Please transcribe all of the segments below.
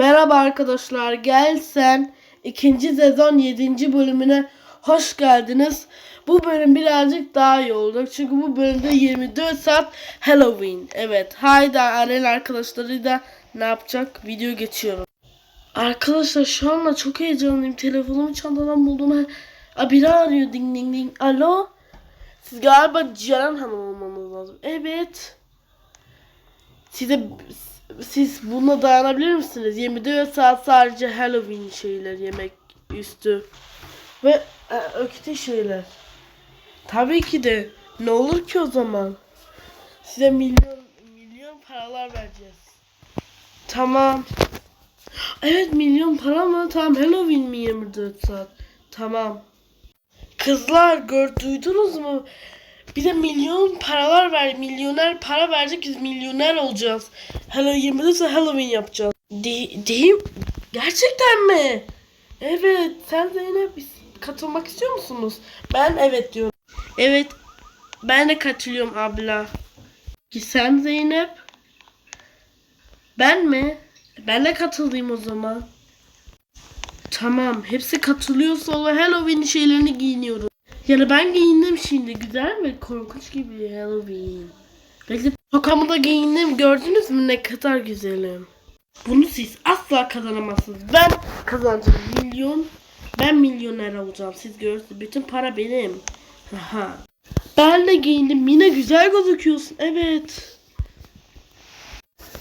Merhaba arkadaşlar. Gelsen ikinci sezon 7. bölümüne hoş geldiniz. Bu bölüm birazcık daha iyi olacak. Çünkü bu bölümde 24 saat Halloween. Evet. Hayda Aren arkadaşlarıyla ne yapacak? Video geçiyorum. Arkadaşlar şu anda çok heyecanlıyım. Telefonumu çantadan buldum. Aa, biri arıyor ding ding ding. Alo? Siz galiba Ceren Hanım olmanız lazım. Evet. Size siz buna dayanabilir misiniz? 24 saat sadece Halloween şeyler yemek üstü ve e, ökte şeyler. Tabii ki de ne olur ki o zaman? Size milyon milyon paralar vereceğiz. Tamam. Evet milyon para mı? Tamam Halloween mi 24 saat? Tamam. Kızlar gör duydunuz mu? Bize milyon paralar ver, milyoner para verecek biz milyoner olacağız. Hello 24 saat Halloween yapacağız. De değil Gerçekten mi? Evet. Sen Zeynep katılmak istiyor musunuz? Ben evet diyorum. Evet. Ben de katılıyorum abla. Sen Zeynep? Ben mi? Ben de katılayım o zaman. Tamam. Hepsi katılıyorsa o Halloween şeylerini giyiniyoruz. Yani ben giyindim şimdi. Güzel mi? Korkunç gibi Halloween. Belki tokamı da giyindim. Gördünüz mü ne kadar güzelim. Bunu siz asla kazanamazsınız. Ben kazanacağım. Milyon. Ben milyoner olacağım. Siz görürsünüz. Bütün para benim. Aha. Ben de giyindim. Yine güzel gözüküyorsun. Evet.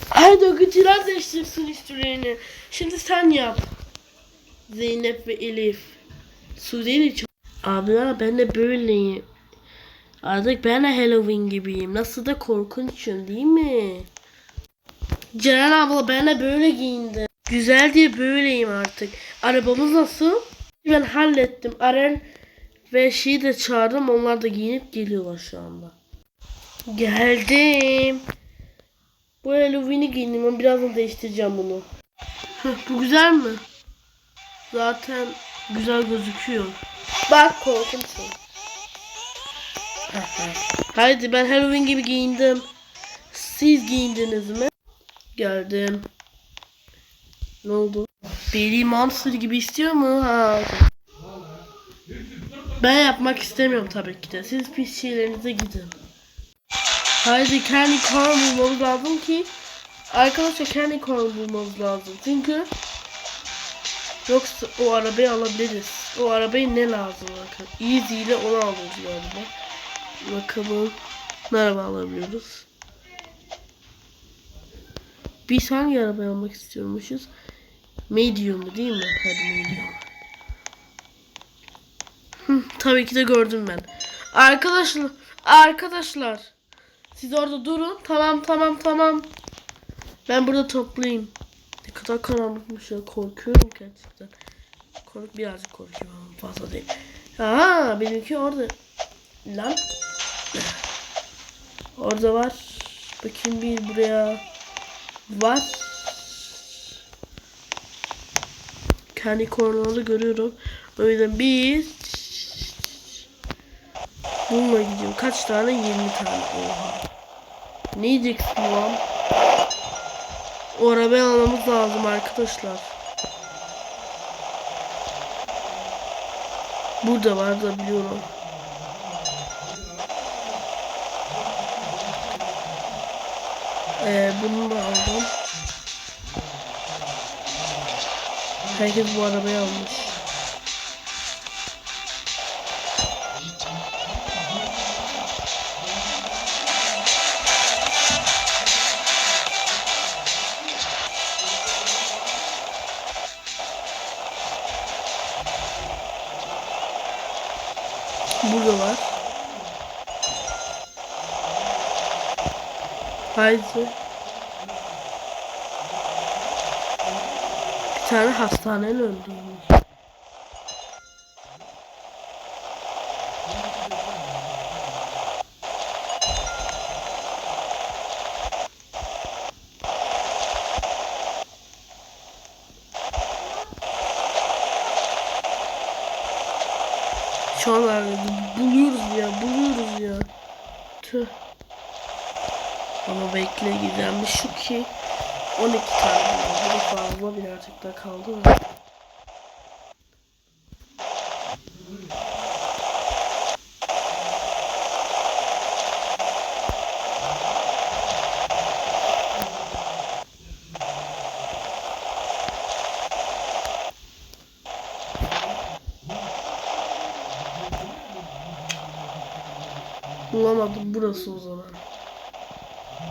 Haydi okuyucular değiştirsin üstlerini. Şimdi sen yap. Zeynep ve Elif. Sude'yi çok... Abla ben de böyleyim. Artık ben de Halloween gibiyim. Nasıl da korkunçum değil mi? Ceren abla ben de böyle giyindim. Güzel diye böyleyim artık. Arabamız nasıl? Ben hallettim. Aren ve şeyi de çağırdım. Onlar da giyinip geliyorlar şu anda. Geldim. Bu Halloween'i giyindim. Ben birazdan değiştireceğim bunu. Heh, bu güzel mi? Zaten güzel gözüküyor. Bak korkunçsun. Haydi ben Halloween gibi giyindim. Siz giyindiniz mi? Geldim. Ne oldu? Beni monster gibi istiyor mu? Ha. Ben yapmak istemiyorum tabii ki de. Siz pis şeylerinize gidin. Haydi kendi corn bulmamız lazım ki Arkadaşlar kendi corn bulmamız lazım. Çünkü Yoksa o arabayı alabiliriz. O arabayı ne lazım bakın. Easy ile onu alıyoruz galiba. Bakalım. Araba alabiliyoruz? Biz hangi arabayı almak istiyormuşuz? Medium değil mi? Hadi medium. Tabii ki de gördüm ben. Arkadaşlar, arkadaşlar. Siz orada durun. Tamam, tamam, tamam. Ben burada toplayayım. Ne kadar karanlıkmış ya. Korkuyorum gerçekten. Kork birazcık korkuyorum ama fazla değil. Aha benimki orada. Lan. Orada var. Bakayım bir buraya. Var. Kendi kornaları görüyorum. O yüzden bir Bununla gidiyorum. Kaç tane? 20 tane. Oha. Ne yiyeceksin lan? O arabayı almamız lazım arkadaşlar. Burada var da biliyorum. Ee, bunu da aldım. Herkes bu arabayı almış. Haydi. Bir tane hastanenin öldürmüş. Şey. 12 12 tane var. Fazla birazcık da kaldı mı? Bulamadım burası o zaman.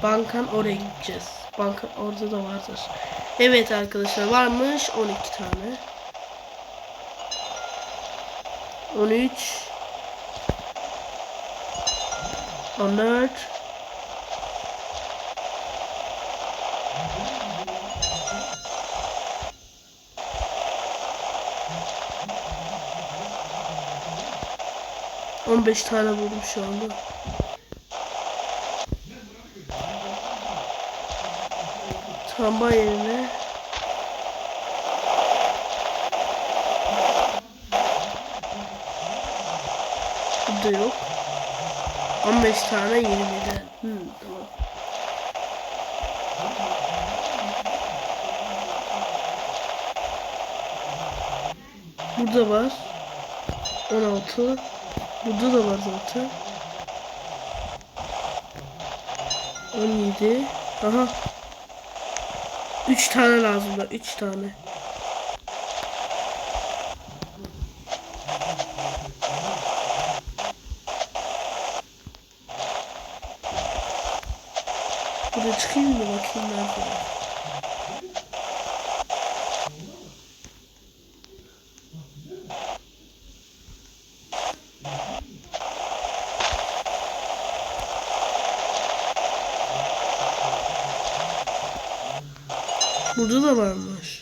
Bankan oraya gideceğiz. Banka orada da vardır. Evet arkadaşlar varmış 12 tane. 13 14 15 tane buldum şu anda. Tamba yerine Burada yok. 15 tane 20'den. Hmm, tamam. Burada var. 16. Burada da var zaten. 17. Aha. 3 tane lazım da 3 tane. Burada çıkayım mı bakayım nerede var. Burada da varmış.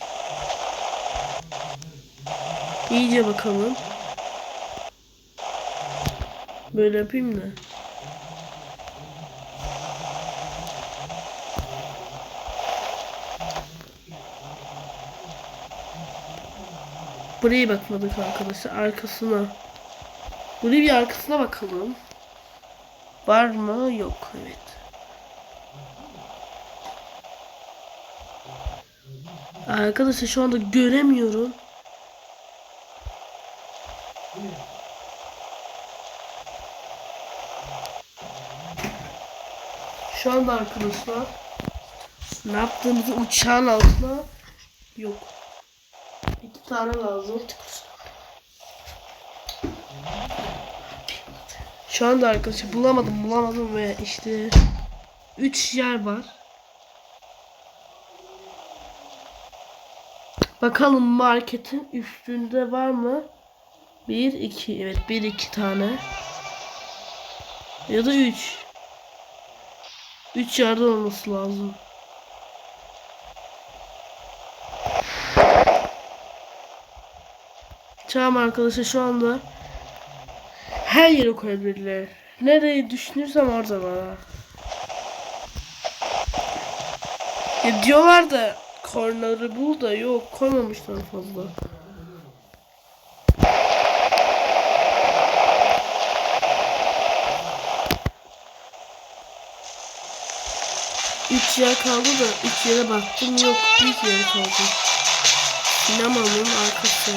İyice bakalım. Böyle yapayım da. Buraya bakmadık arkadaşlar. Arkasına. Buraya bir arkasına bakalım. Var mı? Yok. Evet. Arkadaşlar şu anda göremiyorum. Şu anda arkadaşlar ne yaptığımızı uçağın altına yok. İki tane lazım. Şu anda arkadaşlar bulamadım bulamadım ve işte 3 yer var. Bakalım marketin üstünde var mı? 1 2 evet 1 2 tane. Ya da 3. 3 yerde olması lazım. Tamam arkadaşlar şu anda her yere koyabilirler. Nereye düşünürsem orada var. Ya diyorlar da kornları bul da yok koymamışlar fazla. Üç yer kaldı da üç yere baktım yok bir yer kaldı. Sinemanın arkası.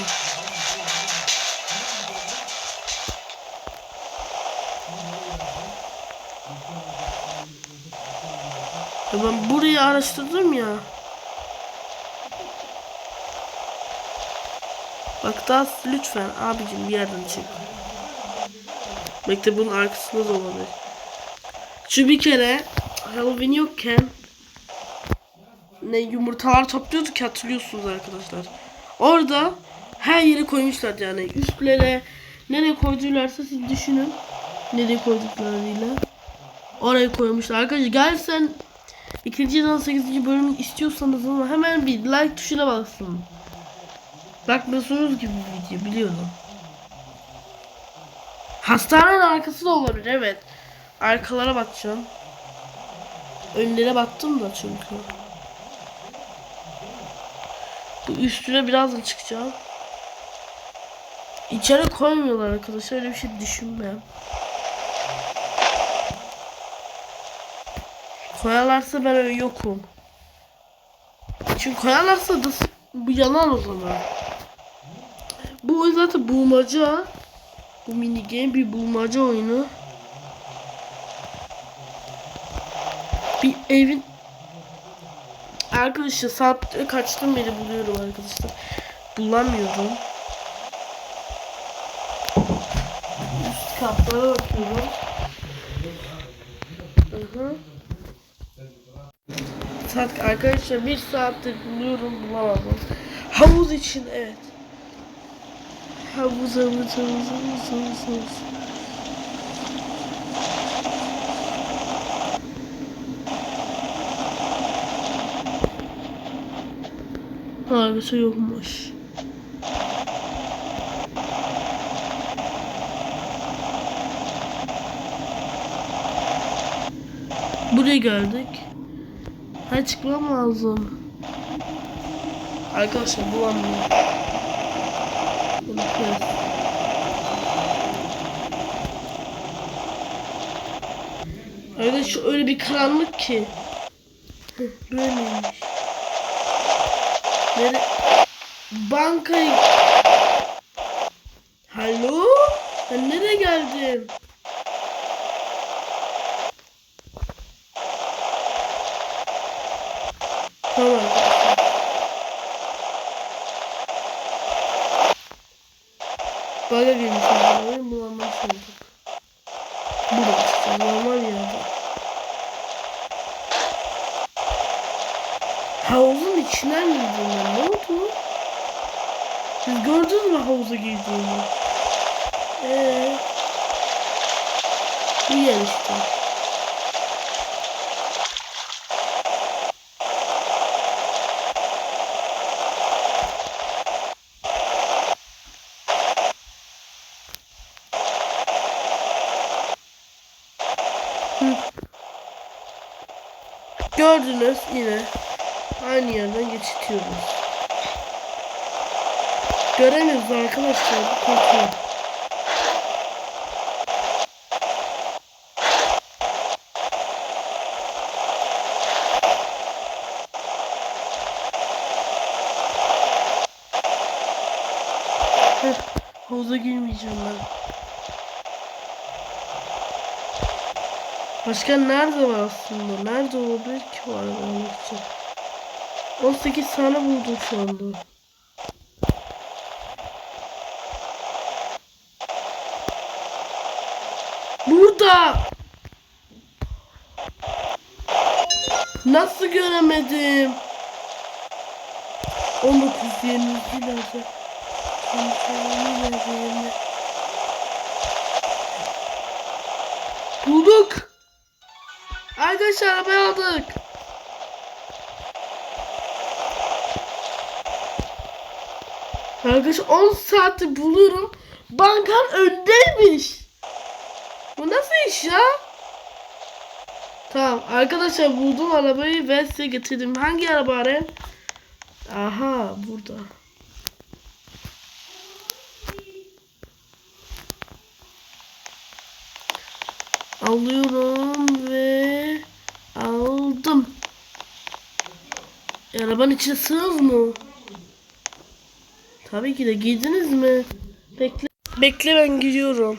Ben burayı araştırdım ya. Daha lütfen abicim bir yerden çık. Mektebin arkasında da olabilir. Şu bir kere Halloween yokken ne yumurtalar topluyorduk hatırlıyorsunuz arkadaşlar. Orada her yere koymuşlar yani üstlere nereye koyduylarsa siz düşünün. Nereye koyduklarıyla. Oraya koymuşlar. Arkadaşlar gelsen ikinci yıldan 8. bölüm istiyorsanız ama hemen bir like tuşuna basın. Bakmıyorsunuz gibi bir video biliyorum. Hastanenin arkası da olabilir evet. Arkalara bakacağım. Önlere baktım da çünkü. Bu üstüne birazdan çıkacağım. İçeri koymuyorlar arkadaşlar öyle bir şey düşünmem. Koyarlarsa ben yokum. Çünkü koyarlarsa da bu yalan o zaman. Bu oyun zaten bulmaca. Bu mini game bir bulmaca oyunu. Bir evin Arkadaşlar saat kaçtım beri buluyorum arkadaşlar. Bulamıyorum. Üst katlara bakıyorum. Saat arkadaşlar bir saattir buluyorum bulamadım. Havuz için evet. Havuz havuz havuz havuz havuz havuz. Harika yokmuş. Buraya geldik. Ha çıkmam lazım. Arkadaşlar bulamıyorum. Bunu kes. Arkadaşlar öyle bir karanlık ki. Böyleymiş. Nere? Bankayı... Hallo? Ben nereye geldim? Tamam. Baga girmiş oldum. Bulanmış olduk. Burada işte normal yerde. Havuzun içinden girdim ben. Ne oldu? Siz gördünüz mü havuza girdiğimi? Eee? Bu yer işte. Hı. Gördünüz yine. Aynı yerden geçitiyoruz. Göremiyoruz arkadaşlar. Korkuyor. Havuza girmeyeceğim ben. Başka nerede var aslında? Nerede olabilir ki o araba almak için? 18 tane buldum şu anda. Burada! Nasıl göremedim? 19 22 nerede? 22 nerede yerine? Bulduk! Arkadaşlar arabayı aldık. Arkadaşlar 10 saati buluyorum. Bankan öndeymiş. Bu nasıl iş ya? Tamam arkadaşlar buldum arabayı ve size getirdim. Hangi araba arayayım? Aha burada. Alıyorum ve aldım. Arabanın içine sığız mı? Tabii ki de giydiniz mi? Bekle. Bekle ben giriyorum.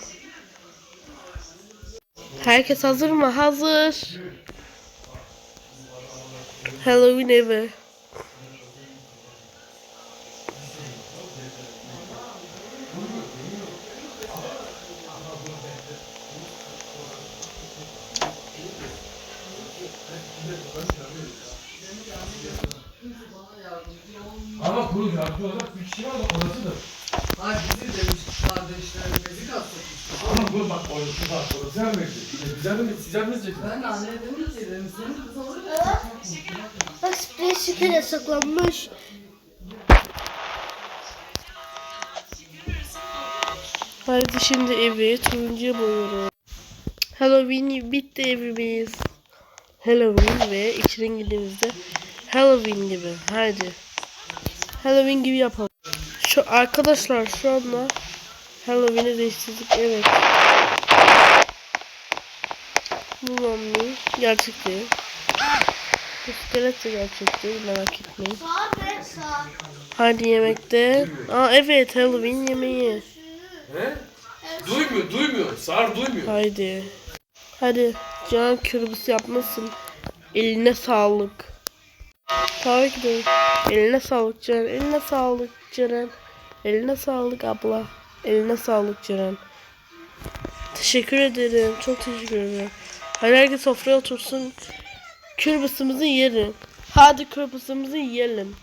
Herkes hazır mı? Hazır. Halloween evi. Ama kuru yardımcı olacak bir kişi var da orasıdır. Hayır bizi demiş kardeşlerimizi kastetmişler. Ama bu bak orası var. Orası. Güzel mi? Sizler mi seçeceksiniz? Ben de anne dedim ki dedim senin kız olur Bak sprey şekere saklanmış. Hadi şimdi evi turuncuya boyuyorum. Halloween bitti evimiz. Halloween ve iki rengimizde Halloween gibi. Hadi. Halloween gibi yapalım. Şu arkadaşlar şu anda Halloween'i değiştirdik. Evet. Bu mummy gerçek değil. İskelet de gerçek değil merak etmeyin. Hadi yemekte. Aa evet Halloween yemeği. He? Duymuyor, duymuyor. Sar duymuyor. Haydi. Hadi can kürbüs yapmasın. Eline sağlık. Ki de. Eline sağlık Ceren. Eline sağlık Ceren. Eline sağlık abla. Eline sağlık Ceren. Teşekkür ederim. Çok teşekkür ederim. Hadi herkes sofraya otursun. Kürbüsümüzü yiyelim. Hadi kürbüsümüzü yiyelim.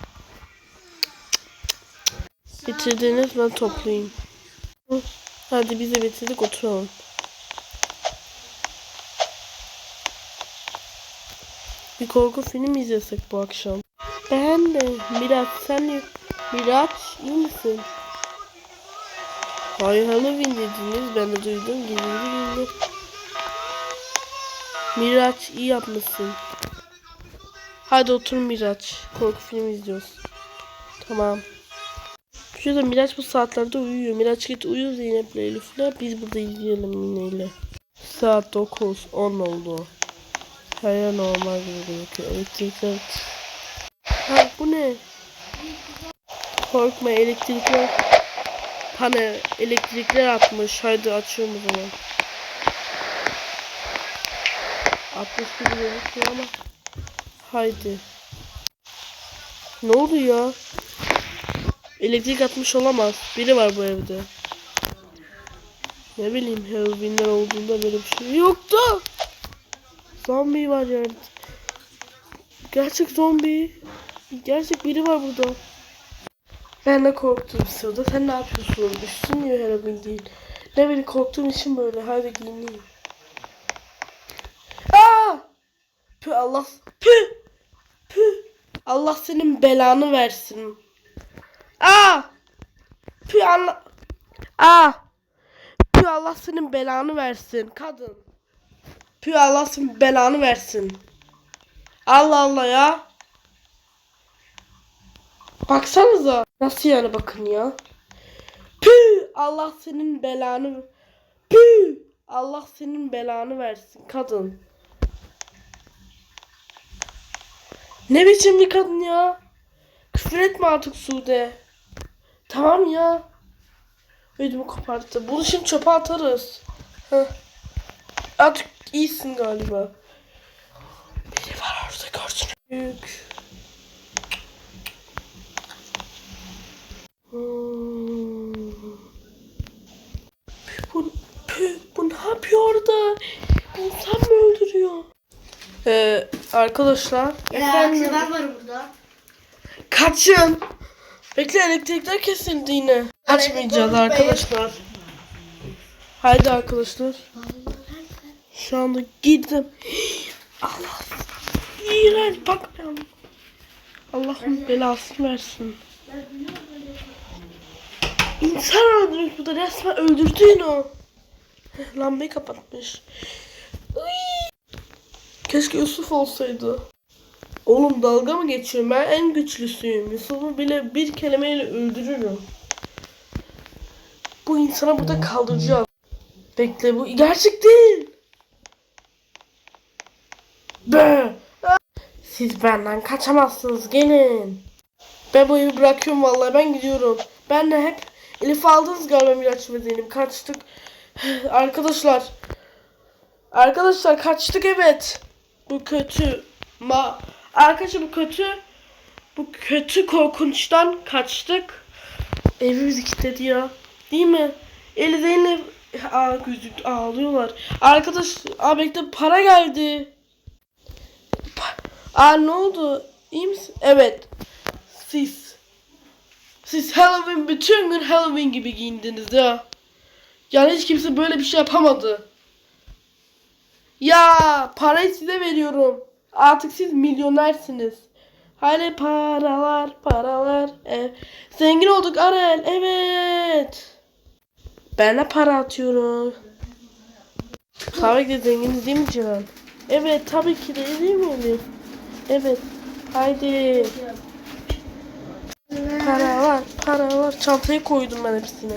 Bitirdiniz ben toplayayım. Hadi biz de bitirdik oturalım. Bir korku filmi izlesek bu akşam. Ben de. Miraç sen de. Miraç iyi misin? Hayır Halloween dediniz. Ben de duydum. Gizli gizli. Miraç iyi yapmışsın. Hadi otur Miraç. Korku filmi izliyoruz. Tamam. Şurada Miraç bu saatlerde uyuyor. Miraç git uyu Zeynep'le Elif'le. Biz burada izleyelim Mine'yle. Saat 9, 10 oldu. Her normal gibi gözüküyor. Elektrikler... Bu ne? Korkma elektrikler... Panel elektrikler atmış. Haydi açıyorum o zaman. Atmış gibi gözüküyor ama. Haydi. Ne oldu ya? Elektrik atmış olamaz. Biri var bu evde. Ne bileyim Halloween'ler olduğunda böyle bir şey yoktu. Zombi var yani. Gerçek zombi. Gerçek biri var burada. Ben de korktum sırada. Sen ne yapıyorsun? Üstün niye Halloween değil? Ne bileyim korktuğum için böyle. Hadi giyineyim. Aa! Pü Allah. Pü! Pü! Allah senin belanı versin. Aa! Pü Allah. Aa! Pü Allah senin belanı versin. Kadın. Pü Allah senin belanı versin. Allah Allah ya. Baksanıza. Nasıl yani bakın ya. Pü Allah senin belanı. Pü Allah senin belanı versin kadın. Ne biçim bir kadın ya? Küfür etme artık Sude. Tamam ya. Ödümü koparttı. Bunu şimdi çöpe atarız. Heh. Artık iyisin galiba. Biri var orada. Büyük. Bu, bu ne yapıyor orada? İnsan mı öldürüyor? Ee, arkadaşlar. efendim- ben varım burada. Kaçın. Bekle elektrikler kesildi yine. Açmayacağız arkadaşlar. Haydi arkadaşlar. Şu anda gittim. Allah. İğrenç bakmayalım. Allah'ın belasını versin. İnsan öldürmüş bu da resmen öldürdü o. Lambayı kapatmış. Uy. Keşke Yusuf olsaydı. Oğlum dalga mı geçiyorum? Ben en güçlüsüyüm. Yusuf'u bile bir kelimeyle öldürürüm. Bu insana burada kaldıracağız. Bekle bu gerçek değil. Be. Siz benden kaçamazsınız. Gelin. Ben bu evi bırakıyorum vallahi ben gidiyorum. Ben de hep Elif aldınız galiba Miraç ve Zeynep. Kaçtık. Arkadaşlar. Arkadaşlar kaçtık evet. Bu kötü. Ma Arkadaşlar bu kötü. Bu kötü korkunçtan kaçtık. Evimizi kilitledi ya. Değil mi? Eli Zeynep Aa, gözük ağlıyorlar. Arkadaş, aa bekle para geldi. Pa- Aa ne oldu? İyi misin? Evet. Siz. Siz Halloween bütün gün Halloween gibi giyindiniz ya. Yani hiç kimse böyle bir şey yapamadı. Ya parayı size veriyorum. Artık siz milyonersiniz. Hani paralar paralar. E, zengin olduk Arel. Evet. Ben de para atıyorum. Tabii ki de zenginiz değil mi Cihan? Evet tabii ki de değil mi? Evet. Haydi. Para var, para var. Çantaya koydum ben hepsini.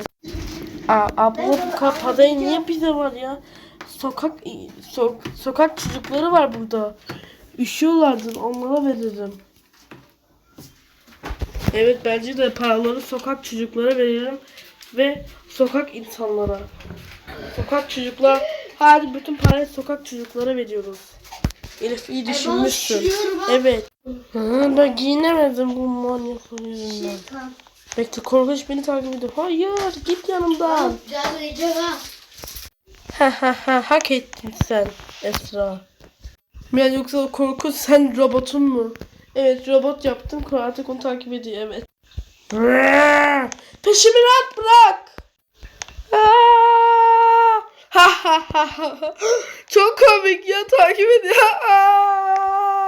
Aa, abla bu parayı niye bize var ya? Sokak so- sokak çocukları var burada. Üşüyorlardı onlara veririm. Evet bence de paraları sokak çocuklara verelim ve sokak insanlara. Sokak çocuklar hadi bütün parayı sokak çocuklara veriyoruz. Elif iyi düşünmüşsün. üşüyorum ha. Ben giyinemedim bu manyaklar yüzünden. Tamam. Bekle korkunç beni takip ediyor. Hayır git yanımdan. Ha. Ha ha ha hak ettin sen Esra. Ya yoksa korkunç sen robotun mu? Evet robot yaptım artık onu takip ediyor evet. Peşimi rahat bırak. Ha ha ha ha. Çok komik ya takip ediyor. Aa!